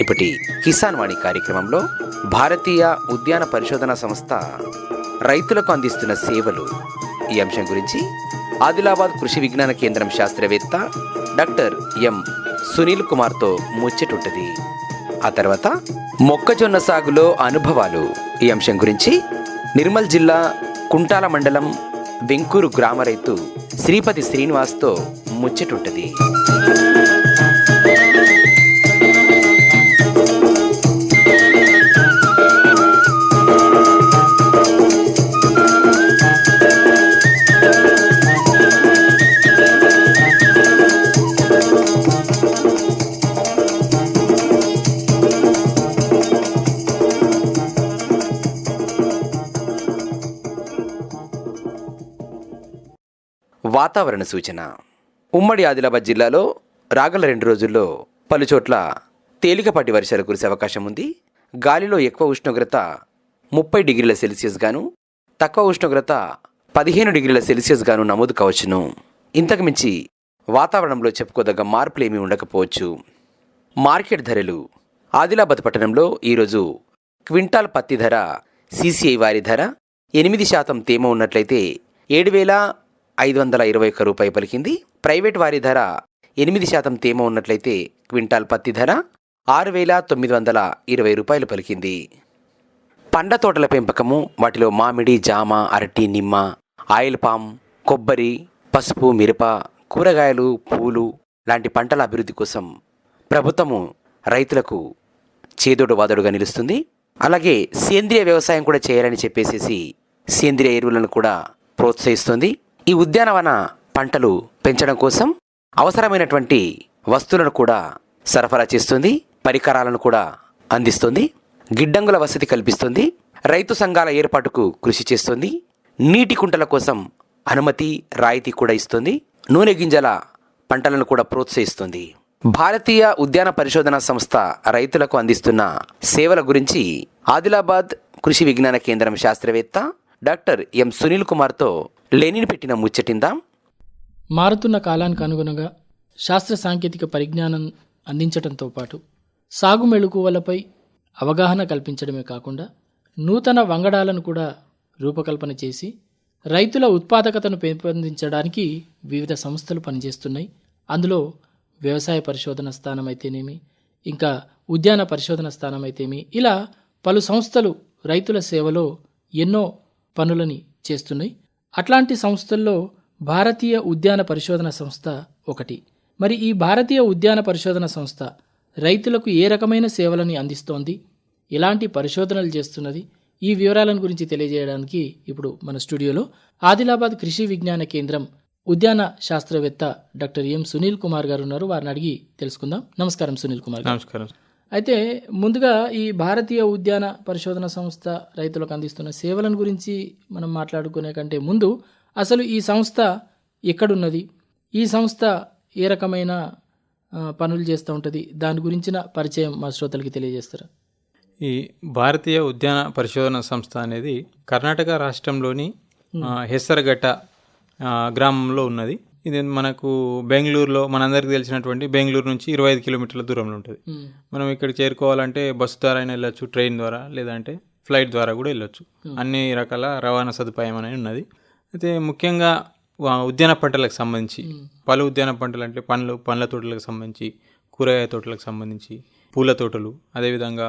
ఇప్పటి కిసాన్ వాణి కార్యక్రమంలో భారతీయ ఉద్యాన పరిశోధన సంస్థ రైతులకు అందిస్తున్న సేవలు. ఈ అంశం గురించి ఆదిలాబాద్ కృషి విజ్ఞాన కేంద్రం శాస్త్రవేత్త డాక్టర్ ఎం. సునీల్ కుమార్తో ముచ్చటుంటది. ఆ తర్వాత మొక్కజొన్న సాగులో అనుభవాలు. ఈ అంశం గురించి నిర్మల్ జిల్లా కుంటాల మండలం వెంకూరు గ్రామ రైతు శ్రీపతి శ్రీనివాస్తో ముచ్చటుంటది. వాతావరణ సూచన. ఉమ్మడి ఆదిలాబాద్ జిల్లాలో రాగల రెండు రోజుల్లో పలుచోట్ల తేలికపాటి వర్షాలు కురిసే అవకాశం ఉంది. గాలిలో ఎక్కువ ఉష్ణోగ్రత ముప్పై డిగ్రీల సెల్సియస్ గాను తక్కువ ఉష్ణోగ్రత పదిహేను డిగ్రీల సెల్సియస్ గాను నమోదు కావచ్చును. ఇంతకుమించి వాతావరణంలో చెప్పుకోదగ్గ మార్పులు ఏమీ ఉండకపోవచ్చు. మార్కెట్ ధరలు. ఆదిలాబాద్ పట్టణంలో ఈరోజు క్వింటాల్ పత్తి ధర సీసీఐ వారి ధర ఎనిమిది శాతం తేమ ఉన్నట్లయితే ఏడు వేల ఐదు వందల ఇరవై ఒక్క రూపాయి పలికింది. ప్రైవేట్ వారి ధర ఎనిమిది శాతం తేమ ఉన్నట్లయితే క్వింటాల్ పత్తి ధర ఆరు వేల తొమ్మిది వందల ఇరవై రూపాయలు పలికింది. పండ్ల తోటల పెంపకము వాటిలో మామిడి జామ అరటి నిమ్మ ఆయిల్ పామ్ కొబ్బరి పసుపు మిరప కూరగాయలు పూలు లాంటి పంటల అభివృద్ధి కోసం ప్రభుత్వము రైతులకు చేదోడు వాదోడుగా నిలుస్తుంది. అలాగే సేంద్రియ వ్యవసాయం కూడా చేయాలని చెప్పేసేసి సేంద్రియ ఎరువులను కూడా ప్రోత్సహిస్తుంది. ఈ ఉద్యానవన పంటలు పెంచడం కోసం అవసరమైనటువంటి వస్తువులను కూడా సరఫరా చేస్తుంది పరికరాలను కూడా అందిస్తుంది గిడ్డంగుల వసతి కల్పిస్తుంది రైతు సంఘాల ఏర్పాటుకు కృషి చేస్తుంది నీటి కుంటల కోసం అనుమతి రాయితీ కూడా ఇస్తుంది నూనె గింజల పంటలను కూడా ప్రోత్సహిస్తుంది. భారతీయ ఉద్యాన పరిశోధన సంస్థ రైతులకు అందిస్తున్న సేవల గురించి ఆదిలాబాద్ కృషి విజ్ఞాన కేంద్రం శాస్త్రవేత్త డాక్టర్ ఎం సునీల్ కుమార్తో లెనిన్ పెట్టిన ముచ్చటిందాం. మారుతున్న కాలానికి అనుగుణంగా శాస్త్ర సాంకేతిక పరిజ్ఞానం అందించడంతో పాటు సాగు మెళుకువలపై అవగాహన కల్పించడమే కాకుండా నూతన వంగడాలను కూడా రూపకల్పన చేసి రైతుల ఉత్పాదకతను పెంపొందించడానికి వివిధ సంస్థలు పనిచేస్తున్నాయి. అందులో వ్యవసాయ పరిశోధన స్థానం అయితేనేమి ఇంకా ఉద్యాన పరిశోధన స్థానం అయితేమి ఇలా పలు సంస్థలు రైతుల సేవలో ఎన్నో పనులని చేస్తున్నాయి. అట్లాంటి సంస్థల్లో భారతీయ ఉద్యాన పరిశోధన సంస్థ ఒకటి. మరి ఈ భారతీయ ఉద్యాన పరిశోధన సంస్థ రైతులకు ఏ రకమైన సేవలని అందిస్తోంది? ఎలాంటి పరిశోధనలు చేస్తున్నది? ఈ వివరాలను గురించి తెలియజేయడానికి ఇప్పుడు మన స్టూడియోలో ఆదిలాబాద్ కృషి విజ్ఞాన కేంద్రం ఉద్యాన శాస్త్రవేత్త డాక్టర్ ఎం సునీల్ కుమార్ గారు ఉన్నారు. వారిని అడిగి తెలుసుకుందాం. నమస్కారం సునీల్ కుమార్ గారు. నమస్కారం. అయితే ముందుగా ఈ భారతీయ ఉద్యాన పరిశోధన సంస్థ రైతులకు అందిస్తున్న సేవలను గురించి మనం మాట్లాడుకునే కంటే ముందు అసలు ఈ సంస్థ ఎక్కడున్నది? ఈ సంస్థ ఏ రకమైన పనులు చేస్తూ ఉంటుంది? దాని గురించిన పరిచయం మా శ్రోతలకి తెలియజేస్తారా? ఈ భారతీయ ఉద్యాన పరిశోధన సంస్థ అనేది కర్ణాటక రాష్ట్రంలోని ఆ, గ్రామంలో ఉన్నది. ఇది మనకు బెంగళూరులో మనందరికీ తెలిసినటువంటి బెంగళూరు నుంచి ఇరవై ఐదు కిలోమీటర్ల దూరంలో ఉంటుంది. మ్మ్. మనం ఇక్కడ చేరుకోవాలంటే బస్సు ద్వారా అయినా వెళ్ళొచ్చు ట్రైన్ ద్వారా లేదంటే ఫ్లైట్ ద్వారా కూడా వెళ్ళొచ్చు. అన్ని రకాల రవాణా సదుపాయం అనేది ఉన్నది. అయితే ముఖ్యంగా ఉద్యాన పంటలకు సంబంధించి పలు ఉద్యాన పంటలు అంటే పండ్లు పండ్ల తోటలకు సంబంధించి కూరగాయ తోటలకు సంబంధించి పూల తోటలు అదేవిధంగా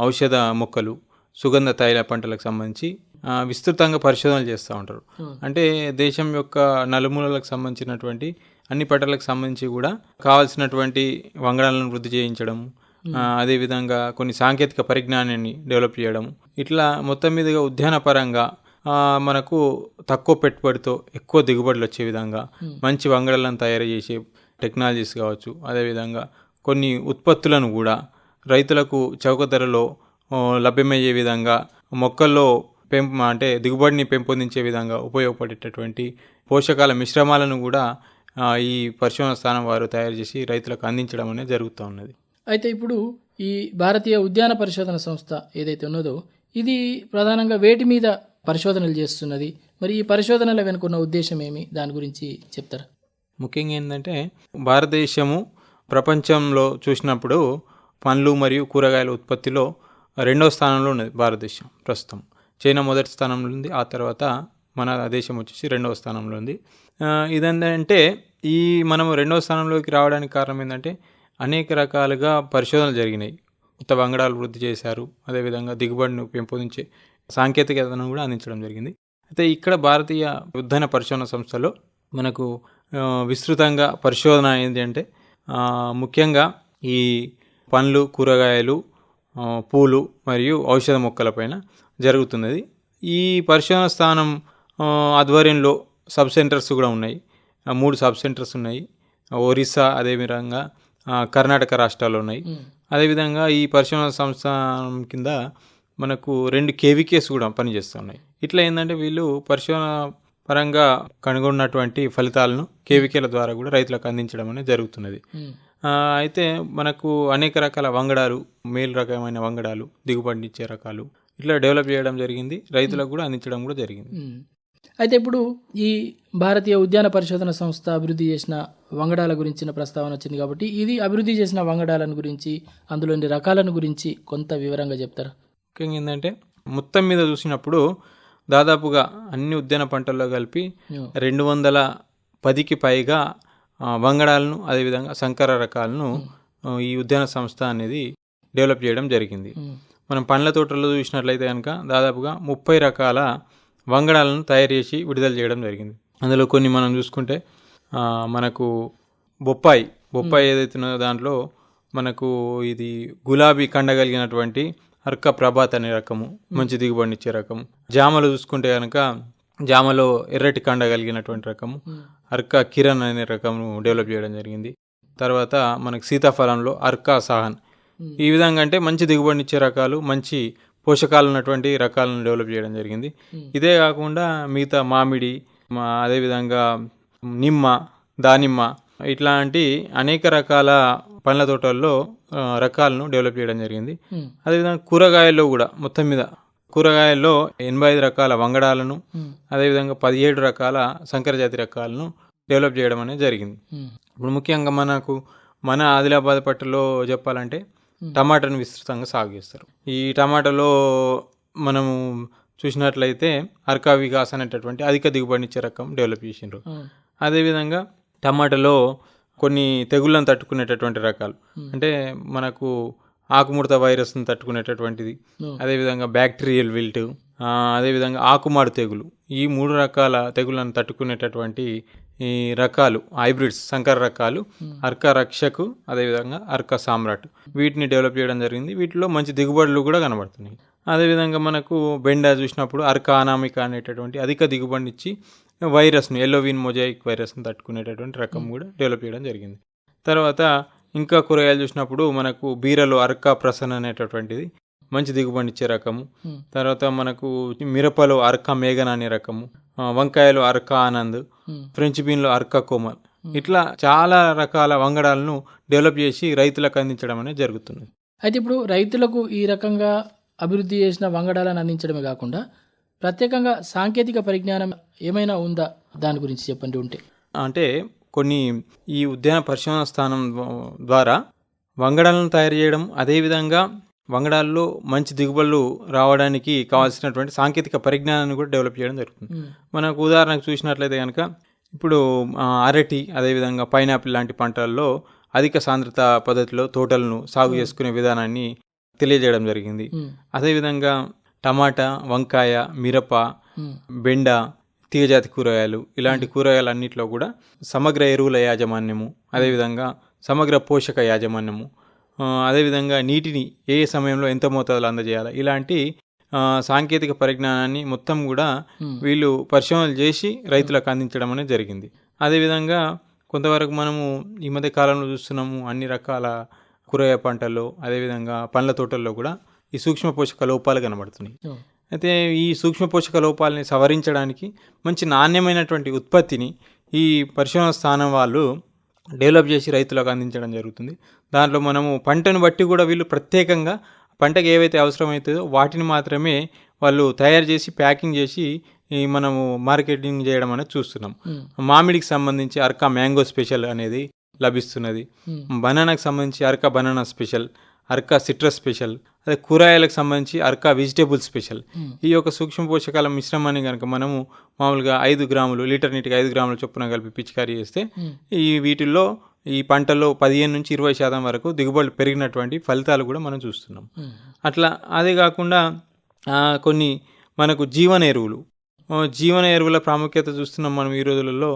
ఔషధ మొక్కలు సుగంధ తైల పంటలకు సంబంధించి విస్తృతంగా పరిశోధనలు చేస్తూ ఉంటారు. అంటే దేశం యొక్క నలుమూలలకు సంబంధించినటువంటి అన్ని పంటలకు సంబంధించి కూడా కావాల్సినటువంటి వంగడాలను వృద్ధి చేయించడం అదేవిధంగా కొన్ని సాంకేతిక పరిజ్ఞానాన్ని డెవలప్ చేయడం. ఇట్లా మొత్తం మీదుగా ఉద్యాన పరంగా మనకు తక్కువ పెట్టుబడితో ఎక్కువ దిగుబడులు వచ్చే విధంగా మంచి వంగడాలను తయారు చేసే టెక్నాలజీస్ కావచ్చు. అదేవిధంగా కొన్ని ఉత్పత్తులను కూడా రైతులకు చౌక ధరలో లభ్యమయ్యే విధంగా మొక్కల్లో పెంపు అంటే దిగుబడిని పెంపొందించే విధంగా ఉపయోగపడేటటువంటి పోషకాల మిశ్రమాలను కూడా ఈ పరిశోధన స్థానం వారు తయారు చేసి రైతులకు అందించడం అనేది జరుగుతూ ఉన్నది. అయితే ఇప్పుడు ఈ భారతీయ ఉద్యాన పరిశోధన సంస్థ ఏదైతే ఉన్నదో ఇది ప్రధానంగా వేటి మీద పరిశోధనలు చేస్తున్నది. మరి ఈ పరిశోధనల వెనుకున్న ఉద్దేశం ఏమి? దాని గురించి చెప్తారా? ముఖ్యంగా ఏంటంటే భారతదేశము ప్రపంచంలో చూసినప్పుడు పండ్లు మరియు కూరగాయల ఉత్పత్తిలో రెండవ స్థానంలో ఉన్నది భారతదేశం ప్రస్తుతం. చైనా మొదటి స్థానంలో ఉంది ఆ తర్వాత మన దేశం వచ్చేసి రెండవ స్థానంలో ఉంది. ఇదేంటంటే ఈ మనం రెండవ స్థానంలోకి రావడానికి కారణం ఏంటంటే అనేక రకాలుగా పరిశోధనలు జరిగినాయి. కొత్త వంగడాలు వృద్ధి చేశారు అదేవిధంగా దిగుబడిని పెంపొందించే సాంకేతికతను కూడా అందించడం జరిగింది. అయితే ఇక్కడ భారతీయ ఉద్యాన పరిశోధన సంస్థలో మనకు విస్తృతంగా పరిశోధన ఏంటి అంటే ముఖ్యంగా ఈ పండ్లు కూరగాయలు పూలు మరియు ఔషధ మొక్కలపైన జరుగుతున్నది. ఈ పరిశోధన స్థానం ఆధ్వర్యంలో సబ్ సెంటర్స్ కూడా ఉన్నాయి. ఆ, మూడు సబ్ సెంటర్స్ ఉన్నాయి. ఒరిస్సా అదేవిధంగా కర్ణాటక రాష్ట్రాలు ఉన్నాయి. అదేవిధంగా ఈ పరిశోధన సంస్థ కింద మనకు రెండు కేవీకేస్ కూడా పనిచేస్తున్నాయి. ఇట్లా ఏంటంటే వీళ్ళు పరిశోధన పరంగా కనుగొన్నటువంటి ఫలితాలను కేవీకేల ద్వారా కూడా రైతులకు అందించడం అనేది జరుగుతున్నది. అయితే మనకు అనేక రకాల వంగడాలు మేలు రకమైన వంగడాలు దిగుబడినిచ్చే రకాలు ఇట్లా డెవలప్ చేయడం జరిగింది రైతులకు కూడా అందించడం కూడా జరిగింది. అయితే ఇప్పుడు ఈ భారతీయ ఉద్యాన పరిశోధన సంస్థ అభివృద్ధి చేసిన వంగడాల గురించిన ప్రస్తావన వచ్చింది కాబట్టి ఇది అభివృద్ధి చేసిన వంగడాలను గురించి అందులోని రకాలను గురించి కొంత వివరంగా చెప్తారా ముఖ్యంగా ఏంటంటే మొత్తం మీద చూసినప్పుడు దాదాపుగా అన్ని ఉద్యాన పంటల్లో కలిపి. రెండు వందల పదికి పైగా వంగడాలను అదేవిధంగా సంకర రకాలను ఈ ఉద్యాన సంస్థ అనేది డెవలప్ చేయడం జరిగింది. మనం పండ్ల తోటల్లో చూసినట్లయితే కనుక దాదాపుగా ముప్పై రకాల వంగడాలను తయారు చేసి విడుదల చేయడం జరిగింది. అందులో కొన్ని మనం చూసుకుంటే మనకు బొప్పాయి బొప్పాయి ఏదైతే ఉన్నదో దాంట్లో మనకు ఇది గులాబీ కండ కలిగినటువంటి అర్క ప్రభాత్ అనే రకము మంచి దిగుబడినిచ్చే రకము. జామలు చూసుకుంటే కనుక జామలో ఎర్రటి కండ కలిగినటువంటి రకము అర్క కిరణ్ అనే రకము డెవలప్ చేయడం జరిగింది. తర్వాత మనకు సీతాఫలంలో అర్కా సహన్ ఈ విధంగా అంటే మంచి దిగుబడినిచ్చే రకాలు మంచి పోషకాలు ఉన్నటువంటి రకాలను డెవలప్ చేయడం జరిగింది ఇదే కాకుండా మిగతా మామిడి మా అదేవిధంగా నిమ్మ దానిమ్మ ఇట్లాంటి అనేక రకాల పండ్ల తోటల్లో రకాలను డెవలప్ చేయడం జరిగింది. అదేవిధంగా కూరగాయల్లో కూడా మొత్తం మీద కూరగాయల్లో ఎనభై ఐదు రకాల వంగడాలను. అదేవిధంగా పదిహేడు రకాల సంకర జాతి రకాలను డెవలప్ చేయడం అనేది జరిగింది. ఇప్పుడు ముఖ్యంగా మనకు మన ఆదిలాబాద్ పట్టులో చెప్పాలంటే టమాటాను విస్తృతంగా సాగు చేస్తారు. ఈ టమాటాలో మనము చూసినట్లయితే అర్కా వికాస్ అనేటటువంటి అధిక దిగుబడినిచ్చే రకం డెవలప్ చేసిండ్రు. అదేవిధంగా టమాటాలో కొన్ని తెగుళ్ళను తట్టుకునేటటువంటి రకాలు. అంటే మనకు ఆకుముడత వైరస్ని తట్టుకునేటటువంటిది. అదేవిధంగా బ్యాక్టీరియల్ విల్ట్ అదేవిధంగా ఆకుమాడు తెగులు. ఈ మూడు రకాల తెగులను తట్టుకునేటటువంటి ఈ రకాలు హైబ్రిడ్స్ సంకర రకాలు అర్క రక్షకు అదేవిధంగా అర్క సామ్రాట్. వీటిని డెవలప్ చేయడం జరిగింది. వీటిలో మంచి దిగుబడులు కూడా కనబడుతున్నాయి. అదేవిధంగా మనకు బెండా చూసినప్పుడు అర్క అనామిక అనేటటువంటి అధిక దిగుబడినిచ్చి వైరస్ను ఎల్లోవిన్ మొజాయిక్ వైరస్ను తట్టుకునేటటువంటి రకం కూడా డెవలప్ చేయడం జరిగింది. తర్వాత ఇంకా కూరగాయలు చూసినప్పుడు మనకు బీరలో అర్కా ప్రసన్న అనేటటువంటిది. మంచి దిగుబడినిచ్చే రకము. Hmm. తర్వాత మనకు మిరపలో అర్కా మేఘన అనే రకము. వంకాయలో అర్కా ఆనంద్. ఫ్రెంచ్ బీన్లో అర్కా కోమల్. ఇట్లా చాలా రకాల వంగడాలను డెవలప్ చేసి రైతులకు అందించడం అనేది జరుగుతుంది. అయితే ఇప్పుడు రైతులకు ఈ రకంగా అభివృద్ధి చేసిన వంగడాలను అందించడమే కాకుండా ప్రత్యేకంగా సాంకేతిక పరిజ్ఞానం ఏమైనా ఉందా? దాని గురించి చెప్పండి ఉంటే. అంటే కొన్ని ఈ ఉద్యాన పరిశోధన స్థానం ద్వారా వంగడాలను తయారు చేయడం అదేవిధంగా వంగడాల్లో మంచి దిగుబడులు రావడానికి కావాల్సినటువంటి సాంకేతిక పరిజ్ఞానాన్ని కూడా డెవలప్ చేయడం జరుగుతుంది. మనకు ఉదాహరణకు చూసినట్లయితే కనుక ఇప్పుడు అరటి అదేవిధంగా పైనాపిల్ లాంటి పంటల్లో అధిక సాంద్రత పద్ధతిలో తోటలను సాగు చేసుకునే విధానాన్ని తెలియజేయడం జరిగింది. అదేవిధంగా టమాటా వంకాయ మిరప. బెండ తీగజాతి కూరగాయలు ఇలాంటి కూరగాయలన్నింటిలో కూడా సమగ్ర ఎరువుల యాజమాన్యము అదేవిధంగా సమగ్ర పోషక యాజమాన్యము అదేవిధంగా నీటిని ఏ సమయంలో ఎంత మోతాదులో అందజేయాలి ఇలాంటి సాంకేతిక పరిజ్ఞానాన్ని మొత్తం కూడా. వీళ్ళు పరిశోధనలు చేసి రైతులకు అందించడం అనేది జరిగింది అదేవిధంగా కొంతవరకు మనము ఈ మధ్య కాలంలో చూస్తున్నాము అన్ని రకాల కూరగాయ పంటల్లో అదేవిధంగా పండ్ల తోటల్లో కూడా ఈ సూక్ష్మ పోషక లోపాలు కనబడుతున్నాయి. అయితే ఈ సూక్ష్మ పోషక లోపాలని సవరించడానికి మంచి నాణ్యమైనటువంటి ఉత్పత్తిని ఈ పరిశోధన స్థానం వాళ్ళు డెవలప్ చేసి రైతులకు అందించడం జరుగుతుంది దాంట్లో మనము పంటను బట్టి కూడా వీళ్ళు ప్రత్యేకంగా పంటకు ఏవైతే అవసరమవుతుందో వాటిని మాత్రమే వాళ్ళు తయారు చేసి ప్యాకింగ్ చేసి ఈ మనము మార్కెటింగ్ చేయడం అనేది చూస్తున్నాం. మామిడికి సంబంధించి అర్కా మ్యాంగో స్పెషల్ అనేది లభిస్తున్నది. బనానాకి సంబంధించి Arka banana special Arka citrus special అదే కూరగాయలకు సంబంధించి అర్కా వెజిటేబుల్ స్పెషల్. ఈ యొక్క సూక్ష్మ పోషకాల మిశ్రమాన్ని కనుక మనము మామూలుగా ఐదు గ్రాములు లీటర్ నీటికి ఐదు గ్రాముల చొప్పున కలిపి పిచికారీ చేస్తే ఈ వీటిల్లో ఈ పంటల్లో పదిహేను నుంచి ఇరవై శాతం వరకు దిగుబడులు పెరిగినటువంటి ఫలితాలు కూడా మనం చూస్తున్నాం. అట్లా అదే కాకుండా కొన్ని మనకు జీవన ఎరువులు. జీవన ఎరువుల ప్రాముఖ్యత చూస్తున్నాం మనం ఈ రోజులలో.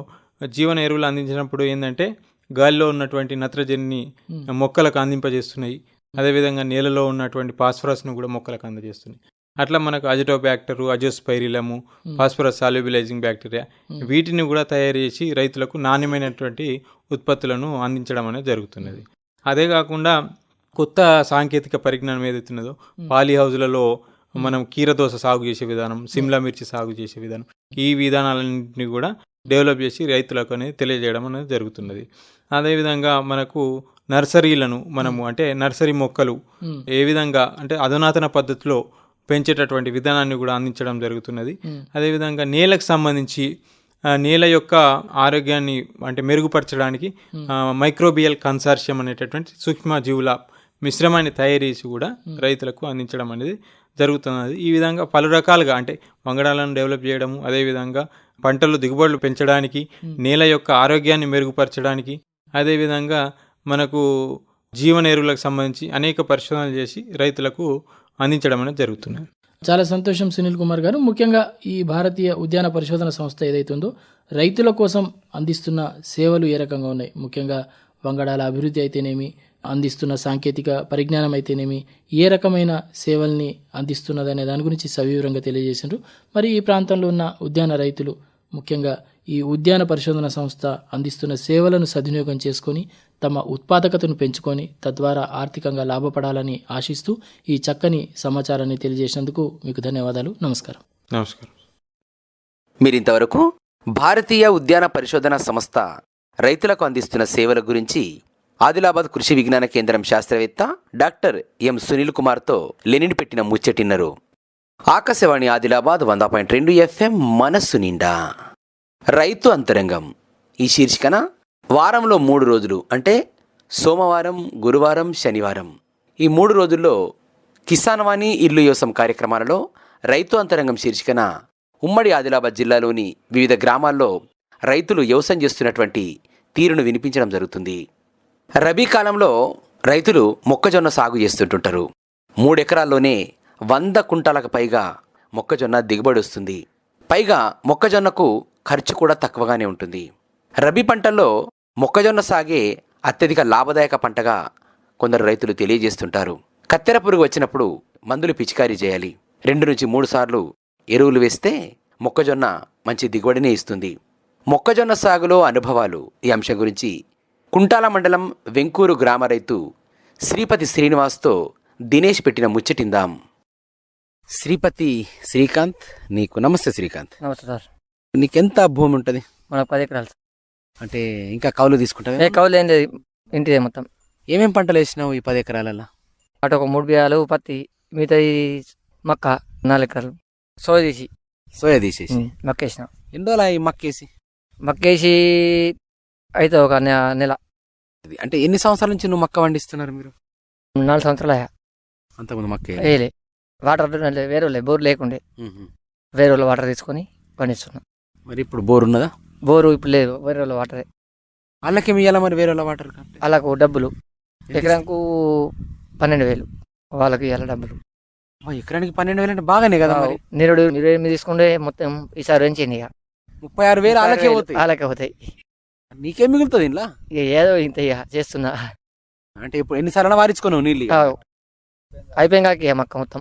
జీవన ఎరువులు అందించినప్పుడు ఏంటంటే గాలిలో ఉన్నటువంటి నత్రజనిని మొక్కలకు అందింపజేస్తున్నాయి. అదేవిధంగా నేలలో ఉన్నటువంటి ఫాస్ఫరస్ను కూడా మొక్కలకు అందజేస్తున్నాయి. అట్లా మనకు azotobacter azospirillum phosphorus solubilising bacteria వీటిని కూడా తయారు చేసి రైతులకు నాణ్యమైనటువంటి ఉత్పత్తులను అందించడం అనేది జరుగుతున్నది. అదే కాకుండా కొత్త సాంకేతిక పరిజ్ఞానం ఏదైతున్నదో పాలీ హౌజ్లలో మనం కీరదోస సాగు చేసే విధానం సిమ్లా మిర్చి సాగు చేసే విధానం ఈ విధానాలన్నింటినీ కూడా డెవలప్ చేసి రైతులకు అనేది తెలియజేయడం అనేది జరుగుతున్నది. అదేవిధంగా మనకు నర్సరీలను మనము అంటే నర్సరీ మొక్కలు ఏ విధంగా అంటే అధునాతన పద్ధతిలో పెంచేటటువంటి విధానాన్ని కూడా అందించడం జరుగుతున్నది. అదేవిధంగా నేలకు సంబంధించి నేల యొక్క ఆరోగ్యాన్ని అంటే మెరుగుపరచడానికి మైక్రోబియల్ కన్సార్షియం అనేటటువంటి సూక్ష్మజీవుల మిశ్రమాన్ని తయారు చేసి కూడా రైతులకు అందించడం అనేది జరుగుతున్నది. ఈ విధంగా పలు రకాలుగా అంటే వంగడాలను డెవలప్ చేయడము అదేవిధంగా పంటలు దిగుబడులు పెంచడానికి నేల యొక్క ఆరోగ్యాన్ని మెరుగుపరచడానికి అదేవిధంగా మనకు జీవన ఎరువులకు సంబంధించి అనేక పరిశోధనలు చేసి రైతులకు అందించడం అనేది జరుగుతున్నది చాలా సంతోషం సునీల్ కుమార్ గారు. ముఖ్యంగా ఈ భారతీయ ఉద్యాన పరిశోధన సంస్థ ఏదైతే ఉందో రైతుల కోసం అందిస్తున్న సేవలు ఏ రకంగా ఉన్నాయి? ముఖ్యంగా వంగడాల అభివృద్ధి అయితేనేమి అందిస్తున్న సాంకేతిక పరిజ్ఞానం అయితేనేమి ఏ రకమైన సేవల్ని అందిస్తున్నదనే దాని గురించి సవివరంగా తెలియజేసిండ్రు. మరి ఈ ప్రాంతంలో ఉన్న ఉద్యాన రైతులు ముఖ్యంగా ఈ ఉద్యాన పరిశోధన సంస్థ అందిస్తున్న సేవలను సద్వినియోగం చేసుకొని తమ ఉత్పాదకతను పెంచుకొని తద్వారా ఆర్థికంగా లాభపడాలని ఆశిస్తూ ఈ చక్కని సమాచారాన్ని తెలియజేసినందుకు మీకు ధన్యవాదాలు. నమస్కారం. నమస్కారం. మీరింతవరకు భారతీయ ఉద్యాన పరిశోధన సంస్థ రైతులకు అందిస్తున్న సేవల గురించి ఆదిలాబాద్ కృషి విజ్ఞాన కేంద్రం శాస్త్రవేత్త డాక్టర్ ఎం సునీల్ కుమార్తో లెనిన్ పెట్టిన ముచ్చటిన్నరు. ఆకాశవాణి ఆదిలాబాద్ వంద పాయింట్ రెండు ఎఫ్ఎం మనస్సు నిండా. రైతు అంతరంగం. ఈ శీర్షికన వారంలో మూడు రోజులు అంటే సోమవారం గురువారం శనివారం. ఈ మూడు రోజుల్లో కిసాన్ వాణి ఇల్లు యోసం కార్యక్రమాలలో రైతు అంతరంగం శీర్షికన ఉమ్మడి ఆదిలాబాద్ జిల్లాలోని వివిధ గ్రామాల్లో రైతులు వ్యవసాయం చేస్తున్నటువంటి తీరును వినిపించడం జరుగుతుంది. రబీ కాలంలో రైతులు మొక్కజొన్న సాగు చేస్తుంటుంటారు. మూడెకరాల్లోనే వంద కుంటాలకు పైగా మొక్కజొన్న దిగుబడి వస్తుంది. పైగా మొక్కజొన్నకు ఖర్చు కూడా తక్కువగానే ఉంటుంది. రబీ పంటల్లో మొక్కజొన్న సాగే అత్యధిక లాభదాయక పంటగా కొందరు రైతులు తెలియజేస్తుంటారు. కత్తెర పురుగు వచ్చినప్పుడు మందులు పిచికారీ చేయాలి. రెండు నుంచి మూడు సార్లు ఎరువులు వేస్తే మొక్కజొన్న మంచి దిగుబడిని ఇస్తుంది. మొక్కజొన్న సాగులో అనుభవాలు ఈ అంశం గురించి కుంటాల మండలం వెంకూరు గ్రామ రైతు శ్రీపతి శ్రీనివాస్తో దినేష్ పెట్టిన ముచ్చటిందాం. శ్రీపతి శ్రీకాంత్ నీకు నమస్తే శ్రీకాంత్. నమస్తే సార్. నీకెంత భూమి ఉంటుంది? మనకు పది ఎకరాలు సార్. అంటే ఇంకా కౌలు ఏ తీసుకుంటావా కౌలు ఏం లేదు ఇంటిదే మొత్తం. ఏమేం పంటలు వేసినావు ఈ పది ఎకరాలలో? అటు ఒక మూడు బియ్యాలు పత్తి మిగతా ఈ మక్క నాలుగు ఎకరాలు. సోయ తీసి. సోయా తీసేసి. మక్క వేసిన. ఎన్ని రోజులు ఈ మక్కేసి మక్క వేసి అయితే ఒక నె- నెల. అంటే ఎన్ని సంవత్సరాల నుంచి నువ్వు మక్క పండిస్తున్నారు మీరు? నాలుగు సంవత్సరాలు అయ్యా. అంతకుముందు మక్క వేయలే. వాటర్ వేరే వాళ్ళే బోర్ లేకుండే. వేరే వాళ్ళ వాటర్ తీసుకొని పండిస్తున్నాం. మరి ఇప్పుడు బోర్ ఉన్నదా? బోరు ఇప్పుడు లేదు వేరే వాళ్ళ వాటరే. వాళ్ళకి ఇవ్వాలా మరి వేరే వాళ్ళ వాటర్ వాళ్ళకు డబ్బులు. ఎకరాకు పన్నెండు వేలు. వాళ్ళకి ఇవ్వాలి డబ్బులు. ఎకరానికి పన్నెండు వేలు అంటే బాగానే కదా నిరుడు ఇరవై ఎనిమిది తీసుకుంటే మొత్తం ఈసారి పెంచింది ఇక. ముప్పై ఆరు వేలు వాళ్ళకే పోతాయి. వాళ్ళకే పోతాయి. నీకేం మిగులుతుంది ఇంట్లో ఇక ఏదో ఇంత ఇక చేస్తున్నా. అంటే ఇప్పుడు ఎన్నిసార్లు వారించుకున్నావు నీళ్ళు అయిపోయింది కాక మక్క మొత్తం.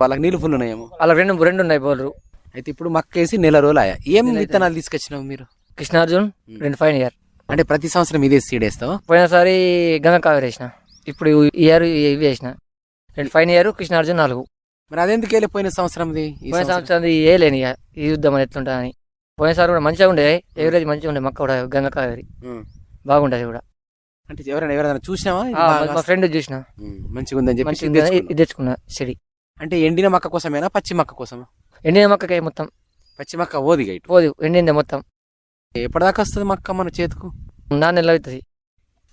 వాళ్ళకి నీళ్ళు ఫుల్ ఉన్నాయేమో. అలా రెండు రెండు ఉన్నాయి బోర్లు. అయితే ఇప్పుడు మక్కేసి నెల రోజులు ఆయా ఏం. విత్తనాలు తీసుకొచ్చినావు మీరు? కృష్ణార్జున్ రెండు ఫైన్ ఇయర్. అంటే ప్రతి సంవత్సరం ఇదే సీడ్ వేస్తావా? పోయినసారి గంగ కావేరి వేసిన. ఇప్పుడు ఇయర్ ఇవి వేసిన. రెండు ఫైన్ ఇయర్ కృష్ణార్జున్ నాలుగు. మరి అదెందుకు ఈ పోయిన సంవత్సరం? సంవత్సరం ఏ లేని ఇక. ఈ యుద్ధం అని ఎట్లుంటుందని. పోయినసారి కూడా మంచిగా ఉండే. ఎవరేజ్ మంచిగా ఉండే మక్క కూడా గంగ కావేరి. బాగుండేది కూడా. అంటే ఎవరైనా ఎవరైనా చూసినావా? మా ఫ్రెండ్ చూసిన. మంచిగా ఉందని చెప్పి తెచ్చుకున్నా చెడి. అంటే ఎండిన మక్క కోసమేనా పచ్చి మక్క కోసమా? ఎండిన మక్కకే మొత్తం. పచ్చి మక్క ఓదిగా ఇటు. పోదు ఎండిందే మొత్తం. ఎప్పటిదాకా వస్తుంది మక్క మన చేతుకు? నాన్న నెల అవుతుంది.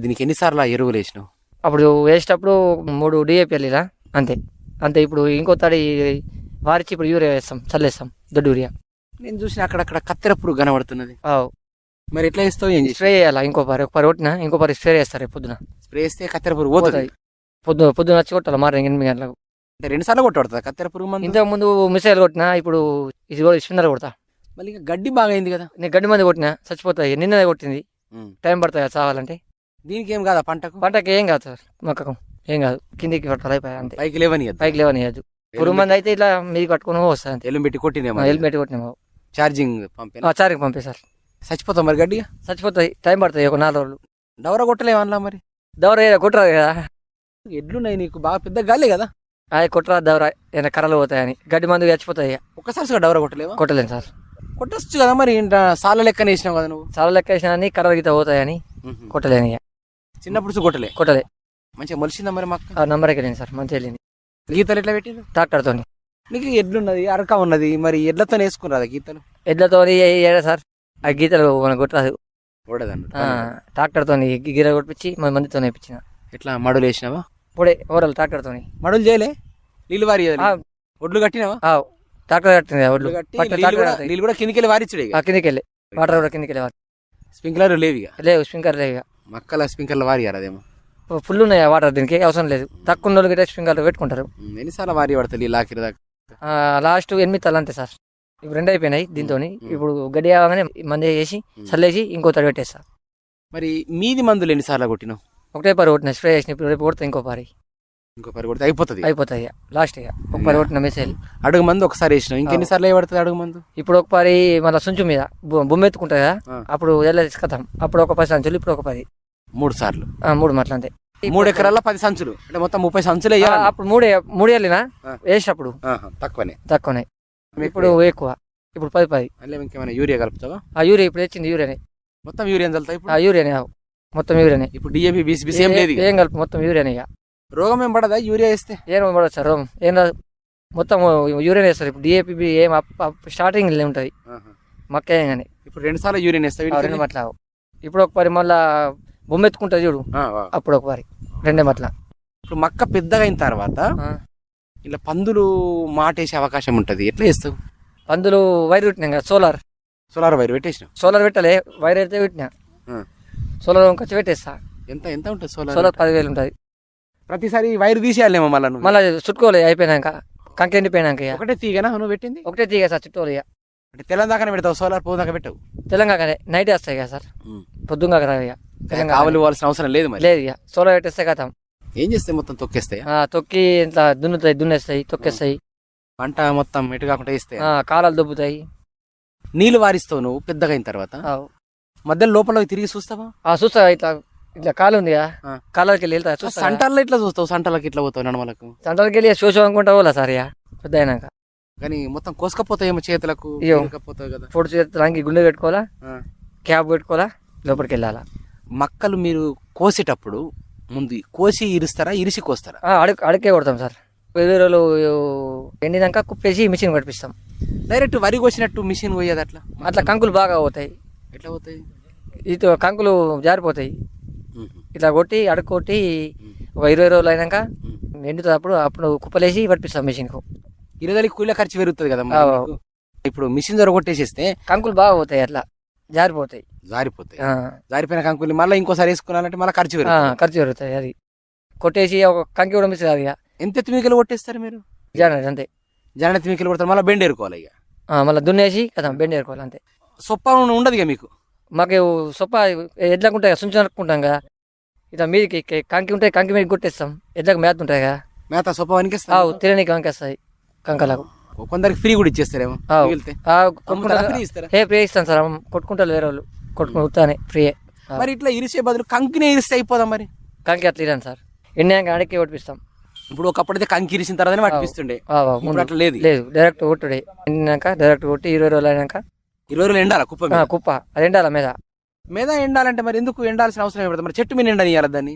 దీనికి ఎన్నిసార్లు ఆ ఎరువులు వేసినావు? అప్పుడు వేసేటప్పుడు మూడు డిఏపి వెళ్ళిరా అంతే. అంతే ఇప్పుడు ఇంకో తడి వారిచి ఇప్పుడు యూరియా వేస్తాం చల్లేస్తాం దొడ్డు యూరియా. నేను చూసిన అక్కడక్కడ కత్తెర పురుగు కనబడుతున్నది. ఆవ్. మరి ఎట్లా వేస్తావు ఏం చేసి స్ప్రే చేయాలా ఇంకో పరి పరి కొట్టిన ఇంకో పరి స్ప్రే చేస్తారు రేపు పొద్దున. స్ప్రే వేస్తే కత్తెర పురుగు పోతుంది. పోతాయి. పొద్దున పొద్దున వచ్చి కొట్టాలి మార్నింగ్ ఎనిమిది గంటలకు. అంటే రెండు సార్లు కత్తెర పురుగు మందు? ఇంతకు ముందు మిసైల్ కొట్టినా ఇప్పుడు ఇది కూడా స్పిన్నర్ కొడతా. మళ్ళీ ఇంకా గడ్డి బాగా అయింది కదా? నేను గడ్డి మంది కొట్టినా చచ్చిపోతాయి నిన్ననే కొట్టింది. టైం పడుతుంది కదా చావాలంటే? దీనికి ఏం కాదా పంటకు? పంటకి ఏం కాదు సార్ మొక్కకు ఏం కాదు కిందికి పట్టాలి అంతే. పైకి లేవని పైకి లేవనియద్దు. పురుగు మంది అయితే ఇట్లా మీది కట్టుకుని వస్తుంది అంతే. ఎల్లుం పెట్టి కొట్టినేమో హెల్మెట్ కొట్టినాము ఛార్జింగ్ పంపిన చారికి పంపేశారు చచ్చిపోతాం మరి గడ్డిగా? చచ్చిపోతాయి టైం పడుతుంది ఒక నాలుగు రోజులు. డవర కొట్టలేము అందులో మరి? దవర ఏదో కొట్టరాదు కదా. ఎడ్లున్నాయి నీకు బాగా పెద్ద గాలే కదా? అది కొట్టరా దవర ఏదైనా కర్రలు పోతాయని. గడ్డి మందు చచ్చిపోతాయి ఇక. ఒక్కసారి డవర కొట్టలేవా? కొట్టలేను సార్. కొట్టొచ్చు కదా మరి సాల లెక్కన వేసినావు కదా నువ్వు? చాలా లెక్క వేసినా అని కర్రలు గీత పోతాయని కొట్టలేను ఇక. చిన్నప్పుడు చూ కొట్టలే? కొట్టలే. మంచిగా మొలిసిందా మరి మక్క ఆ నంబర్కి వెళ్ళింది సార్ మంచిగా వెళ్ళింది. గీతలు ఎట్లా పెట్టిండు ట్రాక్టర్తో నీకు ఎడ్లున్నది అరక ఉన్నది మరి ఎడ్లతో వేసుకున్నారా గీతలు? ఎడ్లతో ఏడా సార్? ఆ గీతలు మనకు కొట్టరాదు. ఓడదన్నట్టు ట్రాక్టర్తో గిర కొట్టించి మన మందితో వేయించిన ఎట్లా మడులు వేసినావా? ఇప్పుడే ఓవరాల్ ట్రాక్టర్తో మడులు చేయలే? నీళ్ళు వారి ఒడ్లు కట్టినావా? ట్రాక్టర్ కట్టింది ఒడ్లు. నీళ్ళు కూడా కిందికి వెళ్ళి వారిచ్చుడే ఆ కిందికి వెళ్ళి వాటర్ కూడా కిందికి వెళ్ళి స్ప్రింక్లర్ లేవు ఇక? లేవు స్ప్రింకర్ లేవు ఇక. మక్కల స్ప్రింక్లర్లు వారియారు అదేమో? ఫుల్ ఉన్నాయి వాటర్ దీనికి? అవసరం లేదు. తక్కువ ఉన్న వాళ్ళకి స్ప్రింకర్ పెట్టుకుంటారు. ఎన్నిసార్లు వారి ఇలా ఆఖరి దాకా? లాస్ట్ ఎనిమిది తల అంతే సార్. ఇప్పుడు రెండు అయిపోయినాయి దీంతో ఇప్పుడు గడ్డి కాగానే మంది వేసి చల్లేసి ఇంకో తడి పెట్టేస్తా. మరి మీది మందులు ఎన్నిసార్లు కొట్టినావు? ఒకటే పరి కొట్టిన స్ప్రే చేసిన ఇప్పుడు రేపు కొడితే ఇంకో పరి. ఇంకో పరి కొడితే అయిపోతుంది. అయిపోతాయి. లాస్ట్ ఇక. ఒక పరి కొట్టిన మెసేజ్ అడుగు మందు ఒకసారి వేసినావు. ఇంకెన్నిసార్లు ఏ పడుతుంది అడుగు మందు? ఇప్పుడు ఒక పరి మళ్ళీ సుంచు మీద. బొమ్మ ఎత్తుకుంటుంది కదా. అప్పుడు వెళ్ళ తీసుకొద్దాం? అప్పుడు ఒక పది సంచులు ఇప్పుడు ఒక పది. మూడు సార్లు. మూడు మట్ల అంతే. మూడు ఎకరాల్లో పది సంచులు. అంటే మొత్తం ముప్పై సంచులు వేయాలి. అప్పుడు మూడే మూడు వెళ్ళినా. వేసినప్పుడు తక్కువనే. తక్కువనే. ఇప్పుడు ఎక్కువ. ఇప్పుడు పది పది. మళ్ళీ ఇంకేమైనా యూరియా కలుపుతావా? ఆ యూరియా ఇప్పుడు వచ్చింది యూరియానే. మొత్తం యూరియా చల్లుతాయి ఆ యూరియానే మొత్తం యూరియానే. ఇప్పుడు డిఏపి బీసీబీ సేమ్ లేదు. ఏం కలుపు మొత్తం యూరియానే ఇక. రోగం ఏం పడదా? యూరియా వేస్తే? ఏం పడవచ్చు సార్ ఏం రాదు మొత్తం యూరియన్ వేస్తారు. ఇప్పుడు డిఏపి ఏం స్టార్టింగ్ ఉంటుంది మక్క ఏం కానీ. ఇప్పుడు రెండు సార్లు యూరియా వేస్తావు ఆ రెండు మట్ల. ఇప్పుడు ఒక పరి మళ్ళా బొమ్మ ఎత్తుకుంటుంది చూడు అప్పుడు ఒక పరి రెండే మట్ల. ఇప్పుడు మక్క పెద్దగా అయిన తర్వాత. ఇలా పందులు మాటేసే అవకాశం ఉంటది. ఎట్లా వేస్తావు పందులు వైర్ పెట్టినాం కదా సోలార్. సోలార్ వైర్ పెట్టేసినావు. సోలార్ పెట్టలే వైర్ అయితే పెట్టినా. సోలార్ వంకొచ్చి పెట్టేస్తా. ఎంత ఎంత ఉంటుంది సోలార్? సోలార్ పదివేలు ఉంటుంది. ప్రతిసారి వైర్ తీసేయాలేమో మళ్ళీ నువ్వు? మళ్ళీ చుట్టుకోలే అయిపోయినాక కంకి ఎండిపోయినాక ఇక. ఒకటే తీగనా నువ్వు పెట్టింది? ఒకటే తీగ సార్ చుట్టూలు ఇక. అంటే దాకానే పెడతావు సోలార్ పోదాకా దాకా పెట్టావు? తెలంగాణ నైట్ వస్తాయి కదా సార్. పొద్దుగా రావు ఇక తెలంగాణ. కావలి అవసరం లేదు మరి? లేదు ఇక సోలార్ పెట్టేస్తే కదా ఏం చేస్తే మొత్తం తొక్కేస్తాయా? ఆ, తొక్కి ఇట్లా దున్నుతాయి దున్నేస్తాయి తొక్కేస్తాయి. పంట మొత్తం ఎటు కాకుండా వేస్తే ఆ, కాలాలు దొబ్బుతాయి. నీళ్ళు వారిస్తావు నువ్వు పెద్దగా అయిన తర్వాత? ఆ, మధ్యలో లోపల తిరిగి చూస్తావా? ఆ చూస్తా ఇట్లా ఇట్లా కాలు ఉంది. కాలుకి వెళ్ళి వెళ్తా చూస్తా సంటల్లో ఇట్లా చూస్తావు? సంటలకి ఇట్లా పోతావు నడమలకు? సెంటర్కి వెళ్ళి శోషం అనుకుంటా పోలా సార్ పెద్ద అయినాక కానీ మొత్తం కోసుకపోతాయేమో చేతులకు. పోతావు కదా. పొడి చేతులకి గుండె పెట్టుకోవాలా? ఆ. క్యాప్ పెట్టుకోవాలా? లోపలికి వెళ్ళాలా? మక్కలు మీరు కోసేటప్పుడు ముందు కోసి ఇరుస్తారా ఇరిసి కోస్తారా? ఆ, అడుగు అడుకే కొడతాం సార్. రోజులు ఎండినాక కుప్పేసి మిషన్ పట్టిస్తాం డైరెక్ట్ వరి కోసినట్టు మిషన్ పోయేది అట్లా? అట్లా కంకులు బాగా పోతాయి. ఎట్లా పోతాయి? ఇటు కంకులు జారిపోతాయి. ఇట్లా కొట్టి అడుగు కొట్టి ఒక ఇరవై రోజులు అయినాక ఎండుతుంది అప్పుడు అప్పుడు కుప్పలేసి పట్టిస్తాం మిషన్కు. ఇరవై కూలీల ఖర్చు పెరుగుతుంది కదా. ఇప్పుడు మిషన్ ద్వారా కొట్టేసేస్తే కంకులు బాగా పోతాయి అట్లా. జారిపోతాయి. జారిపోతాయి. జారిపోయిన కంకులు మళ్ళీ ఇంకోసారి వేసుకున్నారంటే మళ్ళీ ఖర్చు పెరుగుతుంది. ఖర్చు పెరుగుతాయి అది. కొట్టేసి ఒక కంకి కూడా మిస్ కాదు ఇక. ఎంత ఎత్తుమికలు కొట్టేస్తారు మీరు? జానది అంతే. జన ఎత్తుమికలు కొడతారు? మళ్ళీ బెండ్ ఏరుకోవాలి ఇక. ఆ, మళ్ళీ దున్నేసి కదా బెండ్ ఏరుకోవాలి అంతే. సొప్ప ఉండదు ఇక మీకు? మాకు సొప్ప ఎడ్లకు ఉంటాయి సుంచు కదా ఇట్లా మీదకి కంకి ఉంటాయి కంకి మీద కొట్టేస్తాం. ఎడ్లకు మేత ఉంటాయి కదా మేత సొప్ప ఆ, వనికిస్తారు తిననీకి వంకేస్తాయి కంకలకు. కొందరికి ఫ్రీ కూడా ఇచ్చేస్తారేమో? ఫ్రీ ఇస్తారా? ఏ ఫ్రీ ఇస్తాను సార్. కొట్టుకుంటారు వేరే వాళ్ళు. కొట్టుకుని ఉత్తానే ఫ్రీ మరి ఇట్లా ఇరిసే బదులు కంకినే ఇరిస్తే అయిపోదా మరి? కంకి అట్లా ఇరాను సార్. ఎండినాక అడిగి కొట్టిస్తాం ఇప్పుడు ఒకప్పుడైతే తర్వాతనే పట్టిస్తుండే ఆ, ఆ, ఇప్పుడు ముందు అట్లా లేదు. లేదు డైరెక్ట్ కొట్టుడే. ఎండినాక డైరెక్ట్ కొట్టి ఇరవై రోజులు అయినాక ఇరవై రోజులు ఎండాలా కుప్ప మీద? కుప్ప. అది ఎండాల మీద మీద ఎండాలంటే మరి ఎందుకు ఎండాల్సిన అవసరం ఏమి మరి చెట్టు మీద ఎండనియాలి దాన్ని?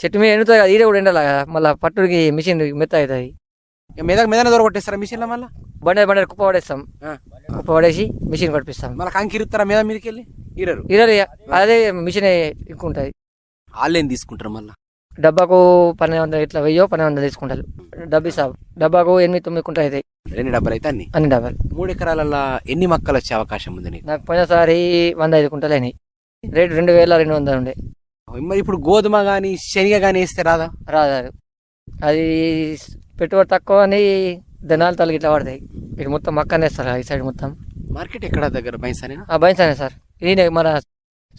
చెట్టు మీద ఎండుతుంది కదా ఈడ కూడా ఎండాలి కదా? మళ్ళీ పట్టుడికి మిషన్ మెత్త అవుతుంది ఇక మీద మీద దూర కొట్టేస్తారా మిషన్లో మళ్ళీ? బండి బండి కుప్ప పడేస్తాం. ఆ. కుప్ప పడేసి మిషన్ కొట్టిస్తాం మళ్ళీ కంకిరుతారా మీద మీదకి వెళ్ళి? ఇరరు. ఇరవై అదే మిషన్ ఎక్కువ వాళ్ళేం తీసుకుంటారు మళ్ళీ? డబ్బాకు పన్నెండు వందలు ఇట్లా వెయ్యో పన్నెండు వందలు తీసుకుంటారు. డబ్బు ఇస్తాం డబ్బాకు ఎనిమిది తొమ్మిది కుంటలు అవుతాయి. రెండు డబ్బులు అయితే అన్ని. అన్ని డబ్బాలు. మూడు ఎకరాలలో ఎన్ని మొక్కలు వచ్చే అవకాశం ఉంది నీకు? నాకు పోయినసారి వంద ఐదు కుంటలు అయినాయి. రేటు రెండు వేల రెండు వందలు ఉండే. మరి ఇప్పుడు గోధుమ కానీ శనగ కానీ వేస్తే రాదా? రాదు అది పెట్టుబడి తక్కువ అని ధనాలు తలకి ఇట్లా పడతాయి. ఇటు మొత్తం మక్కనే వేస్తారు ఈ సైడ్ మొత్తం. మార్కెట్ ఎక్కడ దగ్గర బైన్సానేనా? ఆ బయటనే సార్. ఈయన మన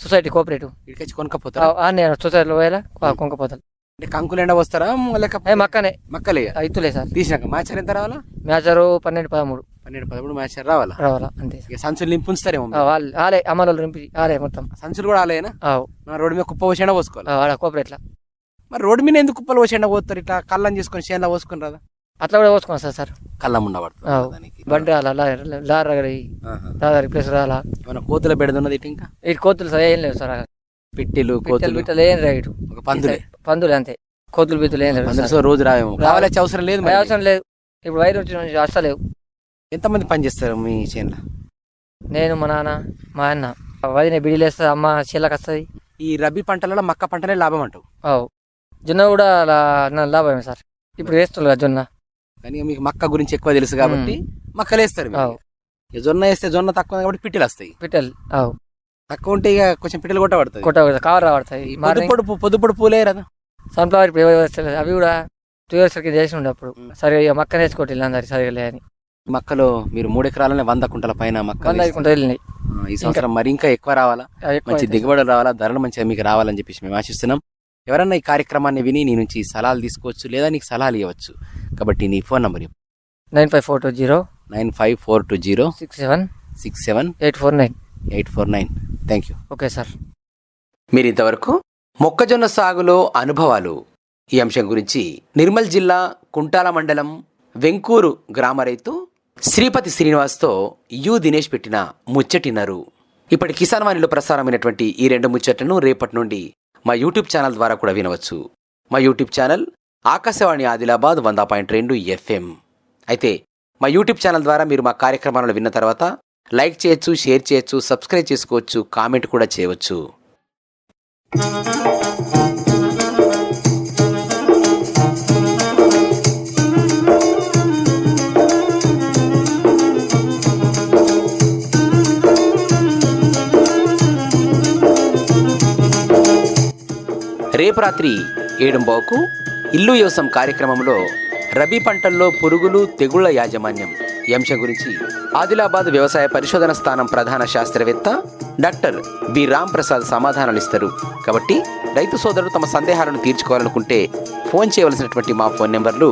సొసైటీ కోఆపరేటివ్. ఇక్కడికి వచ్చి కొనుక్కపోతారా? నేను సొసైటీలో పోయేలా కొంకపోతాను అంటే కంకులు ఎండ వస్తారా లేకపోతే మక్కనే. మక్కలే. ఇత్తులే సార్. తీసినాక మాచారు ఎంత రావాలా? మ్యాచరు పన్నెండు పదమూడు. పన్నెండు పదమూడు మాచారు రావాలా? రావాలా అంతే. ఇక సంచులు నింపు ఉంచుతారేమో వాళ్ళు ఆలే అమ్మాలో నింపి ఆలే మొత్తం. సంచులు కూడా ఆలేనా రోడ్డు మీద కుప్ప పోసి ఎండ పోసుకోవాలి? కోఆపరేట్లా మరి రోడ్డు మీద ఎందుకు కుప్పలు పోసి ఎండ పోస్తారు? ఇట్లా కళ్ళని చేసుకొని చేనులో పోసుకుని రాదా? అట్లా కూడా పోసుకోండి సార్ సార్. కళ్ళం ఉండబడుతుంది బండి రాలా లారీ. లారీ ప్లేస్ రాలా. ఏమైనా కోతుల బెడదున్నది ఇటు ఇంకా? ఇటు కోతులు సార్ ఏం లేవు సార్. పిట్టెలు కోతులు. బిట్టలు ఏం లేవు ఇటు ఒక పందులే. పందులు అంతే కోతులు బిత్తులు ఏం. సో రోజు రావేమో. కావాలొచ్చే అవసరం లేదు. అవసరం లేదు. ఇప్పుడు వైర్ వచ్చి అస్సలు లేవు. ఎంతమంది పని చేస్తారు మీ చేనులో? నేను మా నాన్న మా అన్న. వదిన బిడిలు వేస్తుంది అమ్మ చీలకు వస్తుంది. ఈ రబీ పంటలలో మక్క పంటనే లాభం అంటావు? అవు. జొన్న కూడా లాభమే సార్. ఇప్పుడు వేస్తుంది కదా జొన్న. కానీ మీకు మక్క గురించి ఎక్కువ తెలుసు కాబట్టి మక్కలు వేస్తారు జొన్న వేస్తే జొన్న తక్కువ కాబట్టి పిట్టెలు వస్తాయి. పిట్టలు. అవు. తక్కువ ఉంటే ఇక కొంచెం పిట్టెలు కొట్ట కవర్ రాబడతాయి. ఈ మార్నింగ్ పొద్దుపొడు పొద్దుపొడు పూలే కదా. సన్ఫ్లవర్ ఇప్పుడు ఎవరు. అవి కూడా టూ ఇయర్స్కి చేసి ఉండే అప్పుడు. ఉం. సరిగా ఇక మక్క నేర్చుకోవట్లేదు అందరు సరిగా లే అని మక్కలో మీరు మూడు ఎకరాలనే వంద కుంటల పైన మక్క వంద ఐదుకుంటూ వెళ్ళినాయి. ఈ సంవత్సరం మరి ఇంకా ఎక్కువ రావాలా? మంచి. దిగుబడులు రావాలా? ధరలు మంచిగా మీకు రావాలని చెప్పేసి మేము ఆశిస్తున్నాం. ఎవరన్నా ఈ కార్యక్రమాన్ని విని నీ నుంచి సలహాలు తీసుకోవచ్చు లేదా నీకు సలహాలు ఇవ్వచ్చు కాబట్టి నీ phone number nine five four two zero nine five four two zero six seven six seven eight four nine. Eight four nine. Thank you okay sir మీరు ఇంతవరకు మొక్కజొన్న సాగులో అనుభవాలు. ఈ అంశం గురించి నిర్మల్ జిల్లా కుంటాల మండలం వెంకూరు గ్రామ రైతు శ్రీపతి శ్రీనివాస్తో యు దినేష్ పెట్టిన ముచ్చటిన్నారు ఇప్పటి కిసాన్ వాణిలో ప్రసారమైనటువంటి ఈ రెండు ముచ్చట్లను రేపటి నుండి మా యూట్యూబ్ ఛానల్ ద్వారా కూడా వినవచ్చు. మా యూట్యూబ్ ఛానల్ ఆకాశవాణి ఆదిలాబాద్ వంద పాయింట్ రెండు ఎఫ్ఎం. అయితే మా యూట్యూబ్ ఛానల్ ద్వారా మీరు మా కార్యక్రమాలను విన్న తర్వాత లైక్ చేయొచ్చు షేర్ చేయొచ్చు సబ్స్క్రైబ్ చేసుకోవచ్చు కామెంట్ కూడా చేయవచ్చు. రేపు రాత్రి ఏడుంబావుకు ఇల్లు యోసం కార్యక్రమంలో రబీ పంటల్లో పురుగులు తెగుళ్ళ యాజమాన్యం. ఈ అంశం గురించి ఆదిలాబాద్ వ్యవసాయ పరిశోధన స్థానం ప్రధాన శాస్త్రవేత్త డాక్టర్ బి రామ్ ప్రసాద్ సమాధానాలు ఇస్తారు కాబట్టి రైతు సోదరులు తమ సందేహాలను తీర్చుకోవాలనుకుంటే ఫోన్ చేయవలసినటువంటి మా ఫోన్ నెంబర్లు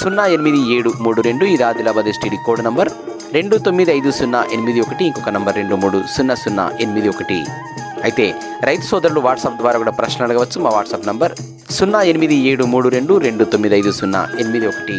సున్నా ఎనిమిది ఏడు మూడు రెండు ఇది ఆదిలాబాద్ ఎస్టీడీ కోడ్ నంబర్ రెండు తొమ్మిది ఐదు సున్నా ఎనిమిది ఒకటి ఇంకొక నంబర్ రెండు మూడు సున్నా సున్నా ఎనిమిది ఒకటి. అయితే రైతు సోదరులు వాట్సాప్ ద్వారా కూడా ప్రశ్నలు అడగవచ్చు. మా వాట్సాప్ నంబర్ సున్నా ఎనిమిది ఏడు మూడు రెండు రెండు తొమ్మిది ఐదు సున్నా ఎనిమిది ఒకటి.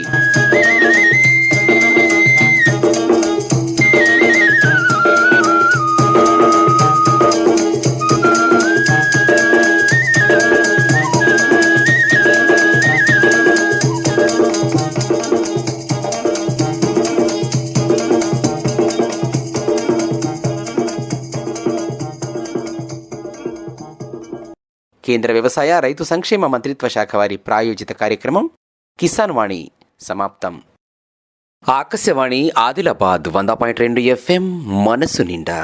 కేంద్ర వ్యవసాయ రైతు సంక్షేమ మంత్రిత్వ శాఖ వారి ప్రాయోజిత కార్యక్రమం కిసాన్ వాణి సమాప్తం. ఆకాశవాణి ఆదిలాబాద్ వంద పాయింట్ రెండు ఎఫ్ఎం మనసు నిండా.